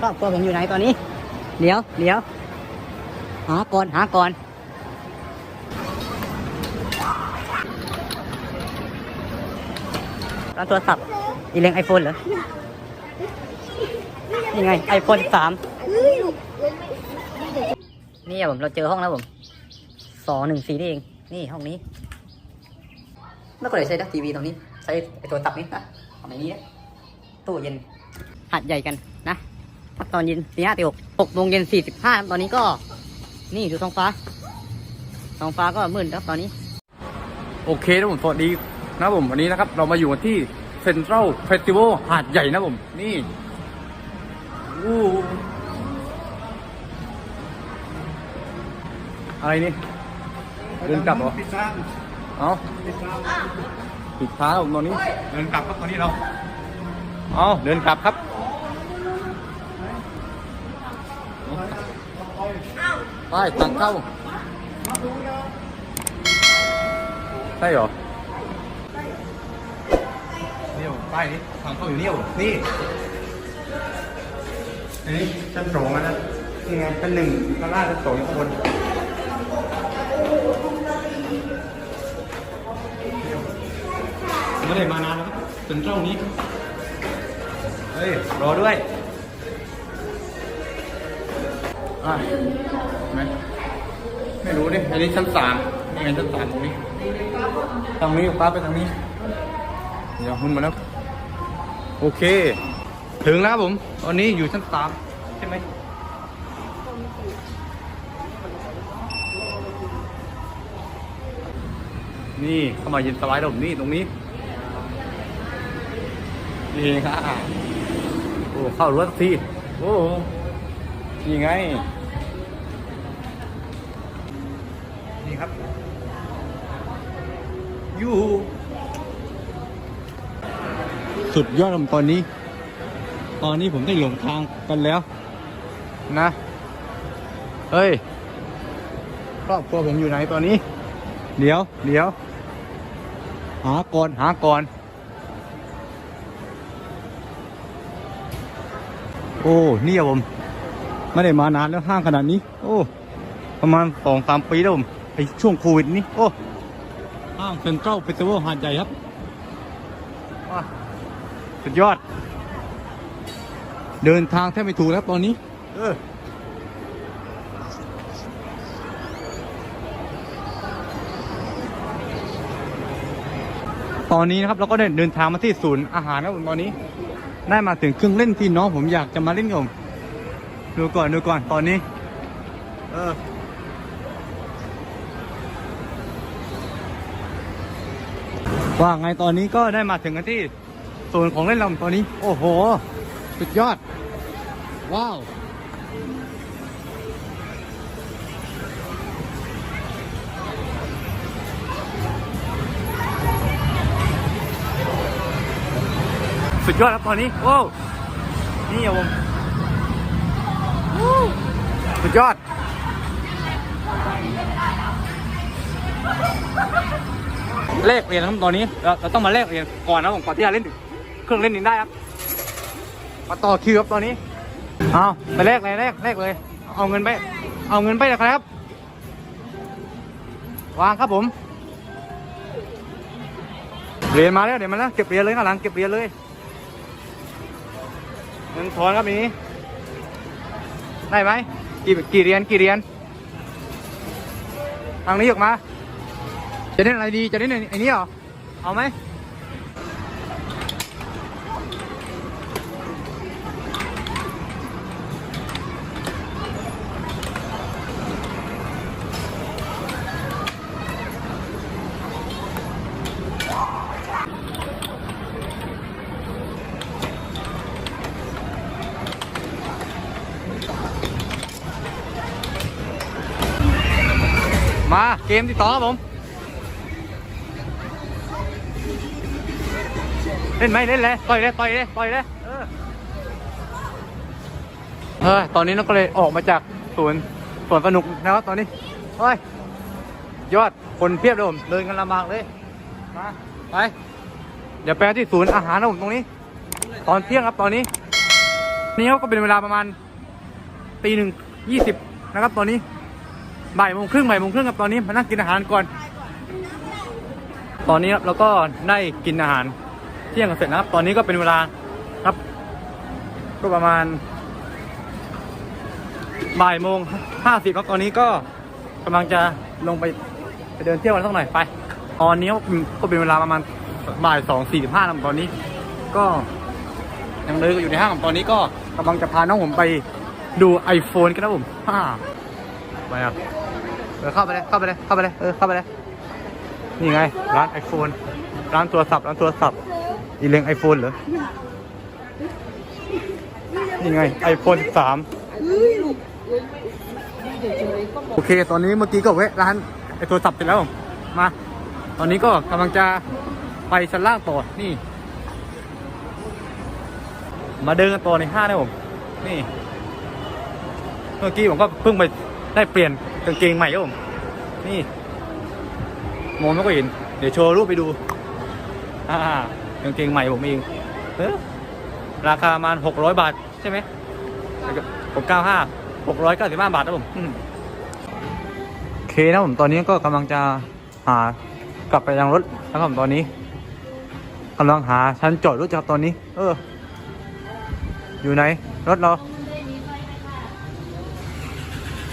ครอบครัวผมอยู่ไหนตอนนี้ เดี๋ยวเดี๋ยวหาก่อนหาก่อนร้านโทรศัพท์อีเลงไอโฟนเหรอนี่ไงไอโฟนสามนี่อะผมเราเจอห้องแล้วผมสองหนึ่งสี่นี่เอง นี่ห้องนี้เมื่อก่อนเราใช้ทีวีตรงนี้ ใช้ไอโทรศัพท์นี้นะทำอย่างนี้ตู้เย็นหัดใหญ่กัน ตอนเย็นตีห้าตีหกหกโมงเย็นสี่สิบห้าตอนนี้ก็ นี่ดูท้องฟ้าท้องฟ้าก็มืดแล้วตอนนี้ โอเคนะผมสวัสดีนะผมวันนี้นะครับ เรามาอยู่กันที่เซ็นทรัลเฟสติวัลหาดใหญ่นะผม นี่อู้อะไรนี่เดินกลับเหรอปิดทางเอาปิดทางปิดท้ายผมตอนนี้ เดินกลับครับตอนนี้เรา เอาเดินกลับครับ ไปตังเข้าใช่เหรอเนี่ยป้ายนี้ทางเข้าอยู่เนี่ยนี่อันนี้ชั้นสองนะนี่ไงชั้นหนึ่งข้างล่างชั้นสองข้างบนไม่ได้มานานแล้วครับเซ็นทรัลนี้ เฮ้ย รอด้วย อะไหมไม่รู้ดิอันนี้ชั้นสามนี่ไงชั้นสามตรงนี้ทางนี้ป้าไปทางนี้ เดี๋ยวหุ่นมาแล้ว โอเค ถึงแล้วผมตอนนี้อยู่ชั้นสามใช่ไหมนี่เข้ามาเย็นสบายแล้วผมนี่ตรงนี้ นี่ค่ะโอ้เข้ารถสิโอ้ นี่ไง นี่ครับ ยูสุดยอดตอนนี้ ตอนนี้ผมได้หลงทางกันแล้ว นะ เฮ้ย ครอบครัวผมอยู่ไหนตอนนี้ เดี๋ยว เดี๋ยว หาก่อน หาก่อน โอ้ นี่อะผม ไม่ได้มานานแล้วห้างขนาดนี้ โอ้ ประมาณสองสามปีแล้วผม ไอช่วงโควิดนี้โอ้ห้างเซ็นทรัลเฟสติวัลหาดใหญ่ครับว้าสุดยอด เดินทางแทบไม่ถูกแล้วตอนนี้ เออตอนนี้นะครับเราก็ได้เดินทางมาที่ศูนย์อาหารแล้วตอนนี้ ได้มาถึงเครื่องเล่นที่น้องผมอยากจะมาเล่นกับผมดูก่อนดูก่อนตอนนี้ เออ ว่าไงตอนนี้ก็ได้มาถึงกันที่ศูนของเล่นเราตอนนี้ โอ้โห สุดยอด ว้าว สุดยอดครับตอนนี้ โอ้นี่อะวงวู้สุดยอด แลกเหรียญครับตอนนี้เราเราต้องมาแลกเหรียญก่อนนะผมก่อนที่จะเล่นเครื่องเล่นนี้ได้ครับมาต่อคิวครับตอนนี้เอาไปแลกเลยแลกแลกเลย เอาเงินไป เอาเงินไปนะครับ วางครับผมเหรียญมาแล้วเดี๋ยวมาแล้วเก็บเหรียญเลยข้างหลังเก็บเหรียญเลยเงินทอนครับนี้ได้ไหมกี่กี่เหรียญกี่เหรียญทางนี้ออกมา จะเล่นอะไรดี จะเล่นไอ้นี้เหรอ เอาไหมมาเกมที่สองครับผม เล่นไหมเล่นเลยต่อยเลยต่อยเลยต่อยเลยเออตอนนี้เราก็เลยออกมาจากสวนสวนสนุกนะครับตอนนี้เฮ้ยยอดคนเพียบเลยผมเดินกันลำบากเลยมาไปเดี๋ยวไปที่ศูนย์อาหารนะผมตรงนี้ ตอนเที่ยงครับตอนนี้ นี่ก็เป็นเวลาประมาณตีหนึ่งยี่สิบนะครับ ตอนนี้บ่ายโมงครึ่งบ่ายโมงครึ่งครับตอนนี้มานั่งกินอาหารก่อน ตอนนี้เราก็ได้กินอาหาร ที่ยงกันเสร็จนะครับ ตอนนี้ก็เป็นเวลาครับ ก็ประมาณบ่ายโมงห้าสิบครับตอนนี้ก็กำลังจะลงไปไปเดินเที่ยวกันสักหน่อยไปตอนนี้ก็เป็นเวลาประมาณบ่ายสองสี่สิบห้าตอนนี้ ก็ยังเลยอยู่ในห้างตอนนี้ก็กำลังจะพาน้องผมไปดู iPhone กันนะผมฮ่าไปอะเออเข้าไปเลยเข้าไปเลยเข้าไปเลยเออเข้าไปเลยนี่ไง ร้าน iPhone ร้านโทรศัพท์ร้านโทรศัพท์ อีเลง iPhone เหรอ นี่ไง iPhone 13โอเค ตอนนี้เมื่อกี้ก็แวะร้านไอโทรศัพท์เสร็จแล้ว มา ตอนนี้ก็กำลังจะไปชั้นล่างต่อ นี่ มาเดินกันต่อในห้างนะผม นี่ เมื่อกี้ผมก็เพิ่งไปได้เปลี่ยนกางเกงใหม่ครับผม นี่มองไม่ก็เห็น เดี๋ยวโชว์รูปไปดู อ่า กางเกงใหม่ผมเองเออราคาประมาณหกร้อยบาทใช่ไหมหกเก้าห้าหกร้อยเก้าสิบห้าบาทนะผมโอเคนะผมตอนนี้ก็กำลังจะหากลับไปยังรถนะครับผมตอนนี้กำลังหาชั้นจอดรถจากตอนนี้ เออ อยู่ไหนรถเรา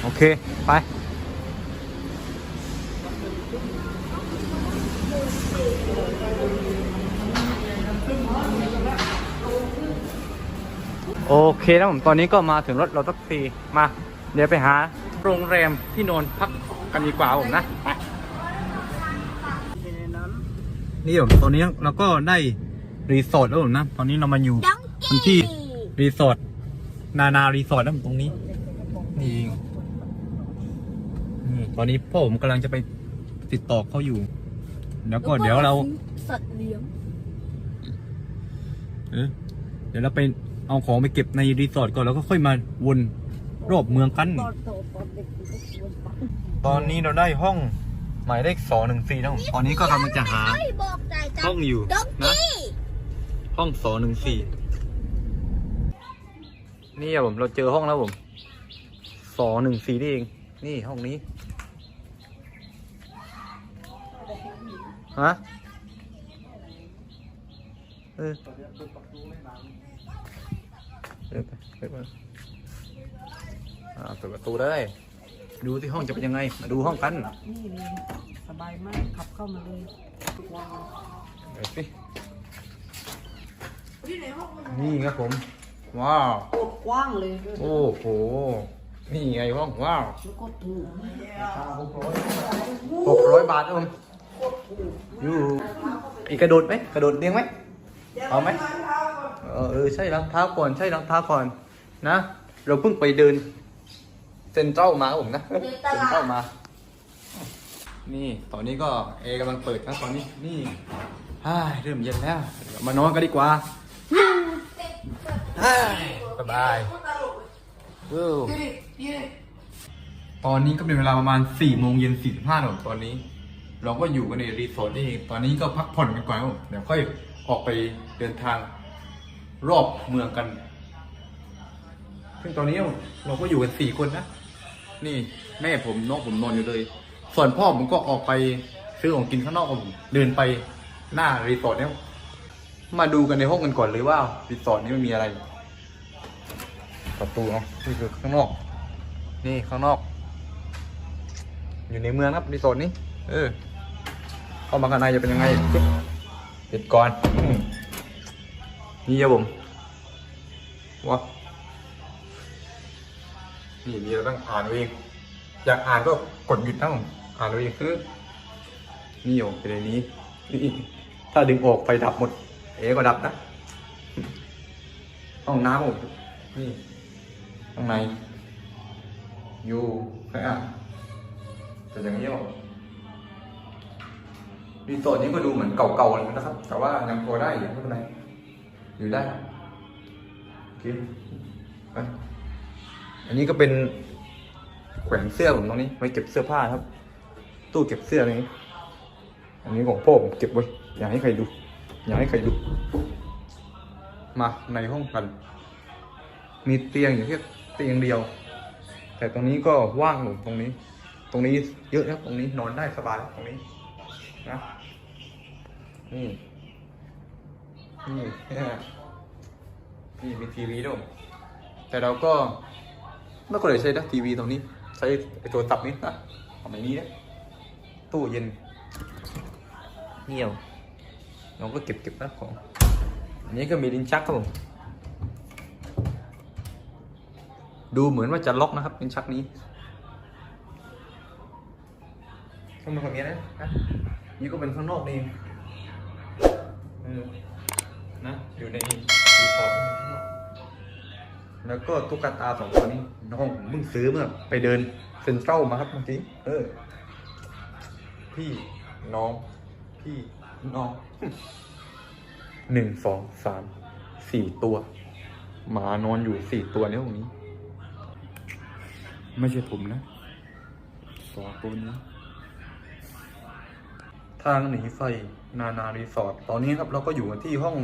โอเค ไป โอเคนะผมตอนนี้ก็มาถึงรถเราสักทีมา เดี๋ยวไปหาโรงแรมที่นอนพักกันดีกว่าผมนะไปนี่ผมตอนนี้เราก็ได้รีสอร์ทแล้วผมนะ ตอนนี้เรามาอยู่กันที่รีสอร์ทนานารีสอร์ทนะผมตรงนี้ นี่เองอืมตอนนี้พ่อผมกำลังจะไปติดต่อเขาอยู่ แล้วก็เดี๋ยวเราสัตว์เลี้ยงเออเดี๋ยวเราไป เอาของไปเก็บในรีสอร์ทก่อนแล้วก็ค่อยมาวนรอบเมืองกัน ตอนโตตอนเด็กกูก็ควรไปตอนนี้เราได้ห้องหมายเลขสองหนึ่งสี่นะตอนนี้ก็กำลังจะหาไม่บอกใจจัห้องอยู่ด็อกนะกี้ห้องสองหนึ่งสี่นี่อะผมเราเจอห้องแล้วผมสองหนึ่งสี่นี่เอง นี่ห้องนี้ฮะเออ เปิดไปเปิดไปอ่าเปิดประตูได้ดูที่ห้องจะเป็นยังไง มาดูห้องกันนี่เลยสบายมากขับเข้ามาเลยว้าวเดี๋ยวสินี่ครับผม ว้าว โคตรกว้างเลยโอ้โห นี่ไงห้องว้าวแล้วก็ถูกหกร้อยบาทครับผมอยู่อีกกระโดดไหมกระโดดเตียงไหมเอาไหม เออเออใช่รองเท้าก่อนใช่รองเท้าก่อนนะ เราเพิ่งไปเดินเซ็นทรัลมาผมนะเซ็นทรัลมา นี่ตอนนี้ก็เอกำลังเปิดนะตอนนี้นี่ฮ่าเริ่มเย็นแล้วมานอนกันดีกว่าฮ่าสบายตอนนี้ก็เป็นเวลาประมาณ4ี่โมงเย็นสี่สิบห้าหนตอนนี้ เราก็อยู่กันในรีสอร์ทนี่ตอนนี้ก็พักผ่อนกันก่อนครับเดี๋ยวค่อยออกไปเดินทาง รอบเมืองกันซึ่งตอนนี้เราก็อยู่กันสี่คนนะ นี่แม่ผมน้องผมนอนอยู่เลย ส่วนพ่อผมก็ออกไปซื้อของกินข้างนอกกับผมเดินไปหน้ารีสอร์ทเนี่ยมาดูกันในห้องกันก่อนเลยว่ารีสอร์ทนี้มันมีอะไร ประตูเนาะนี่คือข้างนอก นี่ข้างนอก อยู่ในเมืองครับรีสอร์ทนี้ เออ เข้ามาข้างในจะเป็นยังไงปิดก่อน มนี่ครับผมว้านี่มีเราต้องอ่านเองอยากอ่านก็กดหยุดนะผมอ่านเอาเองคือนี่อยู่ในนี้นี่ถ้าดึงออกไฟดับหมด เอ๋ก็ดับนะห้องน้ำผมนี่ข้างในอยู่ใครอ่านแต่อย่างนี้หรอรีสอร์ทนี้ก็ดูเหมือนเก่าๆเลยนะครับ แต่ว่ายังพอได้อยู่ไม่เป็นไร อยู่ได้ครับโอเคไปอันนี้ก็เป็นแขวนเสื้อผมตรงนี้ไว้เก็บเสื้อผ้าครับ ตู้เก็บเสื้ออะไรนี้ อันนี้ของพ่อผมเก็บไว้ อย่าให้ใครดู อย่าให้ใครดู มาในห้องกัน มีเตียงอยู่แค่เตียงเดียว แต่ตรงนี้ก็ว่างอยู่ตรงนี้ ตรงนี้เยอะนะตรงนี้นอนได้สบายตรงนี้นะนี่ นี่ นี่มีทีวีด้วยแต่เราก็ไม่ก็เลยใช้นะทีวีตรงนี้ ใช้ไอ้ตัวตับนี้นะเอาแบบนี้นะตู้เย็นเหี่ยวเราก็เก็บเก็บนะของอันนี้ก็มีลิ้นชักครับผมดูเหมือนว่าจะล็อกนะครับลิ้นชักนี้ข้างนอกแบบนี้นะนะนี่ก็เป็นข้างนอกนี่เองเออ นะอยู่ในรีสอร์ทแล้วก็ตุ๊กตาสองตัวนี้น้องผมเพิ่งซื้อเมื่อไปเดินเซ็นทรัลมาครับเมื่อกี้เออ พี่น้อง พี่น้องหนึ่งสองสามสี่ตัว หมานอนอยู่สี่ตัวในห้องนี้ ไม่ใช่ผมนะสองตัวนี้ ทางหนีไฟนานารีสอร์ทตอนนี้ครับเราก็อยู่ที่ห้อง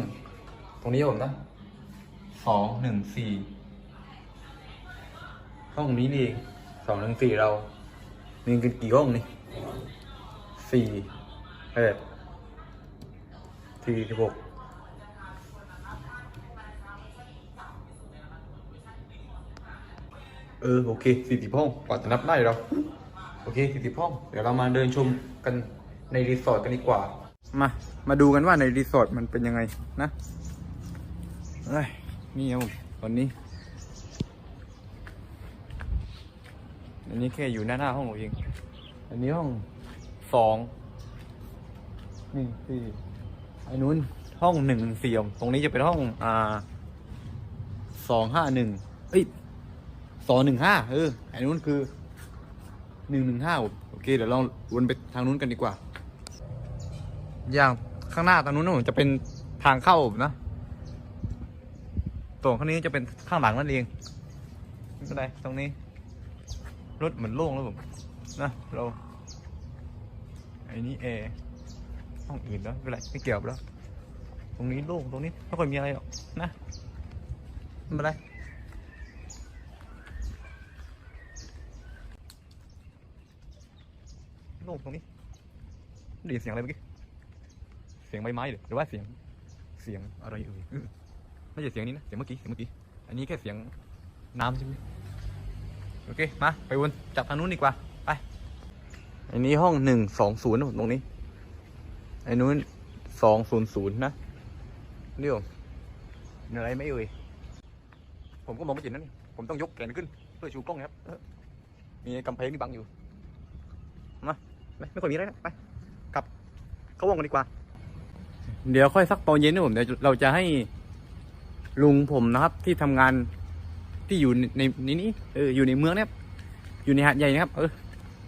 ตรงนี้ผมนะสองหนึ่งสี่ห้องนี้นี่เองสองหนึ่งสี่เรามีกันกี่ห้องนี่สี่แปดสี่สิบหกเออโอเคสี่สิบห้องกว่าจะนับได้เราโอเคสี่สิบห้อง เดี๋ยวเรามาเดินชมกันในรีสอร์ทกันดีกว่า มา มาดูกันว่าในรีสอร์ทมันเป็นยังไงนะ เอ้ยนี่ครับผมวันนี้ อันนี้แค่อยู่หน้าหน้าห้องผมเอง อันนี้ห้องสองนี่สี่อันนู้นห้องหนึ่งสี่ตรงนี้จะเป็นห้องอ่าสองห้าหนึ่งเอ้ยสองหนึ่งห้าเอออันนู้นคือหนึ่งหนึ่งห้าโอเคเดี๋ยวเราวนไปทางนู้นกันดีกว่า อย่างข้างหน้าทางนู้นนะผมจะเป็นทางเข้านะ ตรงข้างนี้จะเป็นข้างหลังนั่นเองไม่เป็นไรตรงนี้ รถเหมือนโล่งแล้วผมนะเราไอ้นี่แอร์ห้องอื่นแล้วไม่เป็นไรไม่เกี่ยวแล้ว ตรงนี้โล่งตรงนี้ไม่ค่อยมีอะไรหรอกนะไม่เป็นไรโล่งตรงนี้ได้ยินเสียงอะไรเมื่อกี้เสียงใบไม้หรือว่าเสียงเสียงอะไรเอ่ย ไม่ใช่เสียงนี้นะ เสียงเมื่อกี้ เสียงเมื่อกี้ อันนี้แค่เสียงน้ำใช่ไหมโอเค มา ไปวนจับทางนู้นดีกว่า ไป อันนี้ห้องหนึ่งสองศูนย์ตรงนี้ไอ้นู้นสองศูนย์ศูนย์นะเดี๋ยวมีอะไรไหมเอ่ย ผมก็มองไม่เห็นนะนี่ ผมต้องยกแขนขึ้น เพื่อชูกล้องนะครับเออมีกำแพงนี่บังอยู่ มา ไม่ไม่ค่อยมีอะไรนะ ไปกลับ เข้าวงกันดีกว่า เดี๋ยวค่อยสักตอนเย็นนะผม เดี๋ยวเราจะให้ ลุงผมนะครับ ที่ทำงานที่อยู่ในนี้นี่เอออยู่ในเมืองเนี่ยอยู่ในหาดใหญ่นะครับ เออ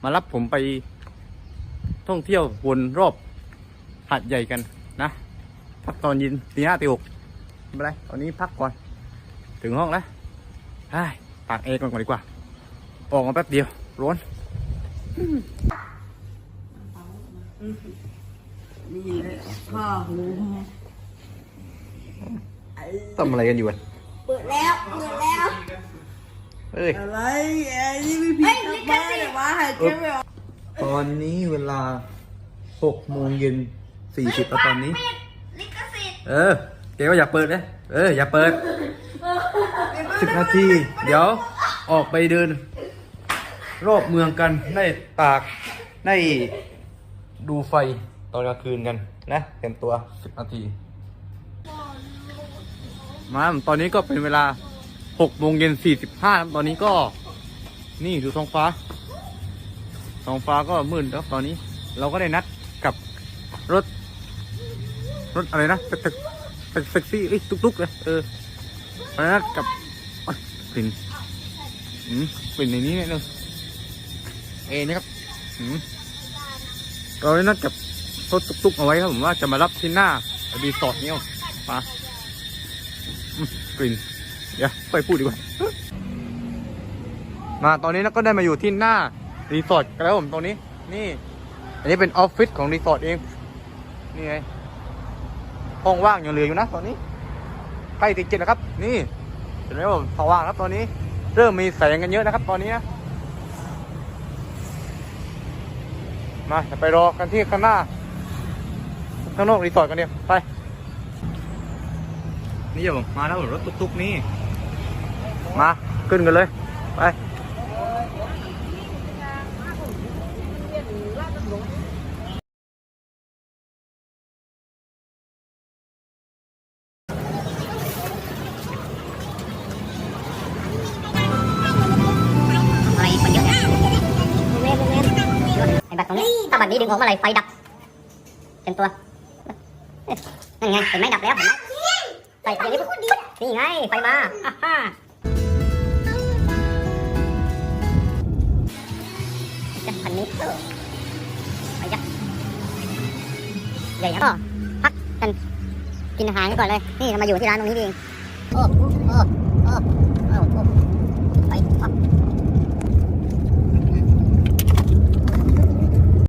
มารับผมไปท่องเที่ยววนรอบหาดใหญ่กันนะพักตอนย็นตีห้าตีหกไม่เป็นไรตอนนี้พักก่อน ถึงห้องแล้วไอตากเอร์ก่อนก่อนดีกว่า ออกมาแป๊บเดียว ร้อนนี่เลยผ้าห่ม ทำอะไรกันอยู่อะเปิดแล้ว เปิดแล้ว เอ้ย อะไรไอ้นี่ไม่ผิดกลับบ้านแต่ว่าหายใจไม่ออกตอนนี้เวลาหกโมงเย็นสี่สิบตอนนี้ ลิขสิทธิ์เออแกก็อย่าเปิดนะเออ อย่าเปิดสิบนาที เดี๋ยวออกไปเดิน รอบเมืองกันได้ตากได้ดูไฟตอนกลางคืนกันนะเต็มตัวสิบนาที มาตอนนี้ก็เป็นเวลาหกโมงเย็นสี่สิบห้าตอนนี้ก็ นี่ดูท้องฟ้า ท้องฟ้าก็มืดแล้วตอนนี้ เราก็ได้นัดกับรถ รถอะไรนะเซ็กเซ็กเซ็กซี่เอ้ยตุกๆเลยเออนัดกับโอ๊ยกลิ่นอืมกลิ่นในนี้เนี่ยนึงเอนี่ครับอืมเราได้นัดกับรถตุกๆเอาไว้ครับผมว่าจะมารับที่หน้ารีสอร์ทนี้เอามา กลิ่นเดี๋ยวไปพูดดีกว่า มาตอนนี้เราก็ได้มาอยู่ที่หน้ารีสอร์ทกันแล้วผมตรงนี้ นี่ อันนี้เป็นออฟฟิศของรีสอร์ทเอง นี่ไง ห้องว่างยังเหลืออยู่นะตอนนี้ใกล้ติดเจ็ดแล้วครับ นี่เห็นไหมผมสว่างครับตอนนี้ เริ่มมีแสงกันเยอะนะครับ ตอนนี้นะมาเดี๋ยวไปรอกันที่ข้างหน้าข้างนอกรีสอร์ทกันเดียวไป นี่ผมมาแล้วรถตุ๊กๆนี่มาขึ้นกันเลย ไปอะไรมันเยอะเนี่ยไอ้บัตรตรงนี้ถ้าบัตรนี้ดึงออกเมื่อไหร่ไฟดับเต็มตัวเอ๊ะนั่นไงเห็นไหมดับแล้วเห็นไหม ไฟอย่างนี้ปุ๊บนี่ไงไฟมาอ่าฮ่าจะพันนี้เออไปยักใหญ่ครังก็พักกันกินอาหารกันก่อนเลย นี่เรามาอยู่ที่ร้านตรงนี้เองโอ้